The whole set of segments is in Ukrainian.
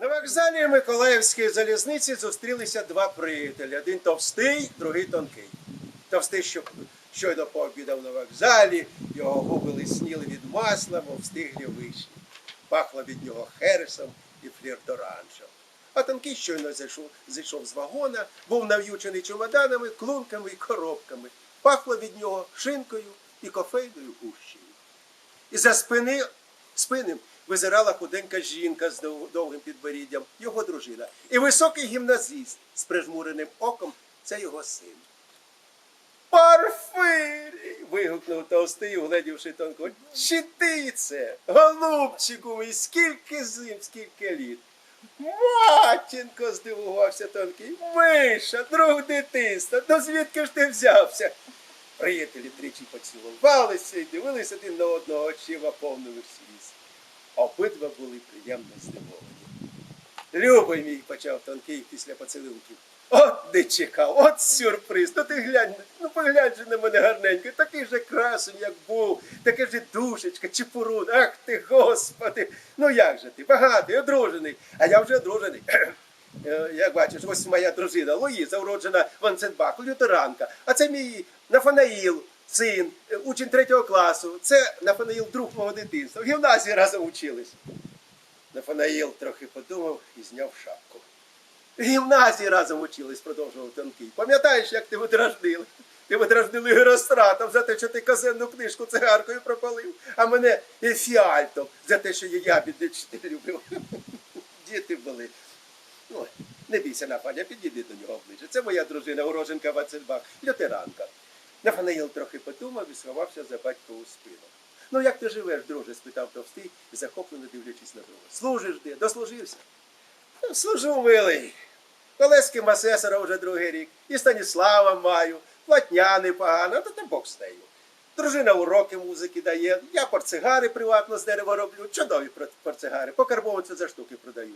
На вокзалі Миколаївської залізниці зустрілися два приятелі. Один товстий, другий тонкий. Товстий, що щойно пообідав на вокзалі, його губи лисніли від масла, мов стиглі вишні. Пахло від нього хересом і флірторанжем. А тонкий щойно зайшов, зайшов з вагона, був нав'ючений чемоданами, клунками і коробками. Пахло від нього шинкою і кофейною гущею. І за спини, спини визирала худенька жінка з довгим підборіддям, його дружина. І високий гімназист з прижмуреним оком це його син. Порфирій! вигукнув товстий, угледівши тонко. Чи ти це? Голубчику мій, скільки зим, скільки літ. Матінко, здивувався тонкий. Миша, друг дитинства, ну звідки ж ти взявся? Приятелі тричі поцілувалися і дивилися один на одного очима повними сліз. Обидва були приємно здивовані. Любий мій, почав тонкий після поцілунків. От не чекав, от сюрприз. Ну ти глянь, ну поглянь же на мене гарненько, такий же красень, як був, таке ж душечка, чепурун, ах ти, господи. Ну як же ти? Багатий, одружений, а я вже одружений. Е, Як бачиш, ось моя дружина Луїза, уроджена в Анценбах, лютеранка. А це мій Нафанаїл, син, е, учень третього класу. Це Нафанаїл, друг мого дитинства. В гімназії разом учились. Нафанаїл трохи подумав і зняв шапку. В гімназії разом учились, продовжував тонкий. Пам'ятаєш, як ти видражнили? Ти видражнили Геростратом за те, що ти казенну книжку цигаркою пропалив, а мене фіальтом за те, що я ябіди чити любив. Діти були. Ну, не бійся, Нафаня, підійди до нього ближче. Це моя дружина, уроженка Вацельбах, лютеранка. Нафанаїл трохи подумав і сховався за батькову спину. Ну, як ти живеш, друже? спитав товстий, захоплено дивлячись на друга. Служиш де? Дослужився? «Ну, Служу, милий. Колески Масесара вже другий рік. І Станіслава маю, платня непогана, та та Бог з нею. Дружина уроки музики дає, я портсигари приватно з дерева роблю, чудові пор- портсигари, по карбованцю за штуки продаю.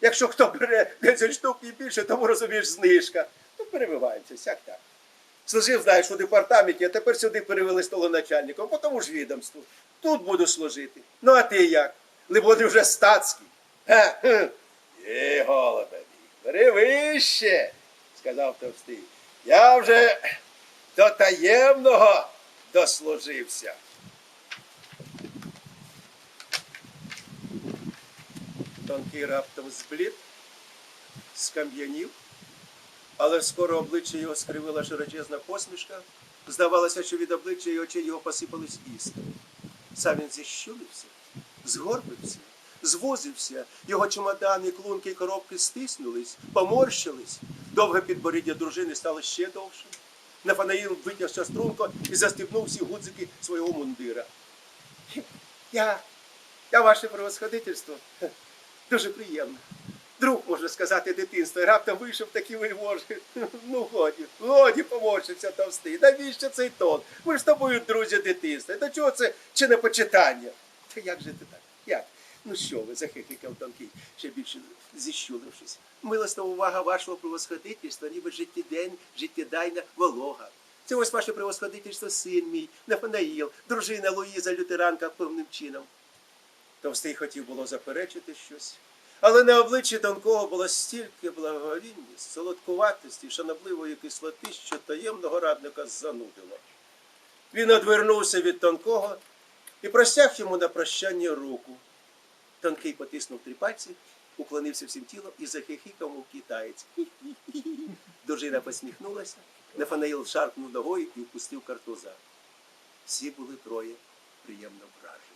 Якщо хто бере 10 штук і більше, тому розумієш знижка. Ну, перебиваємося, сяк так. Служив, знаєш, у департаменті, а тепер сюди перевели столоначальником, тому ж відомству. Тут буду служити. Ну, а ти як? Либони вже статський. Га, хм. Є, мій, бери сказав товстий. Я вже до таємного дослужився. Тонкий раптом зблід, скам'янів, але скоро обличчя його скривила широчезна посмішка. Здавалося, що від обличчя і очей його посипались іскри. Сам він зіщулився, згорбився, звозився, його чемодани, клунки і коробки стиснулись, поморщились. Довге підборіддя дружини стало ще довшим. Нафанаїл витягся струнко і застібнув всі гудзики свого мундира. Я, я ваше превосходительство. Дуже приємно. Друг, можна сказати, дитинства, і раптом вийшов такий вельможний. Ну, годі, годі поморщиться товстий. Навіщо цей тон? Ми ж з тобою друзі дитинства. До чого це чи не почитання? Та як же ти так? Як? Ну що ви, захихикав тонкий, ще більше зіщулившись. Милостна увага вашого превосходительства, ніби життєдень, життєдайна волога. Це ось ваше превосходительство, син мій, Нафанаїл, дружина Луїза Лютеранка певним чином. Товстий хотів було заперечити щось, але на обличчі тонкого було стільки благовіння, солодкуватості, шанобливої кислоти, що таємного радника занудило. Він одвернувся від тонкого і простяг йому на прощання руку. Тонкий потиснув три пальці, уклонився всім тілом і захихикав, мов китаєць. Дружина посміхнулася, Нафанаїл шарпнув ногою і впустив картуза. Всі були троє приємно вражені.